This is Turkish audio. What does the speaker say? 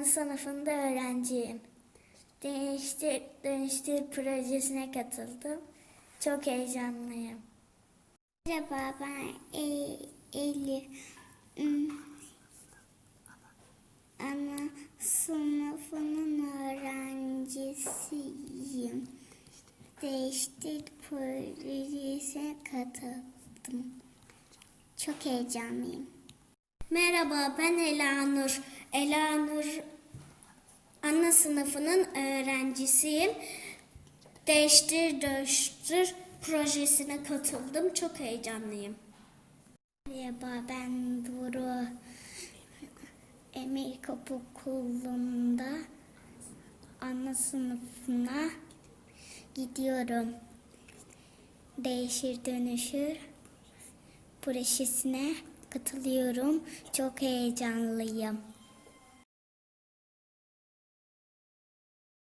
ana sınıfında öğrenciyim. Değiştir, dönüştür projesine katıldım. Çok heyecanlıyım. Merhaba ben e- Elif. Hmm. Ana sınıfının öğrencisiyim. Değiştir projesine katıldım. Çok heyecanlıyım. Merhaba ben Elanur. Elanur ana sınıfının öğrencisiyim. Değiştir Dönüştür projesine katıldım. Çok heyecanlıyım. Merhaba ben Duru. Emir Okulu'nda ana sınıfına gidiyorum. Değişir dönüşür projesine katılıyorum. Çok heyecanlıyım.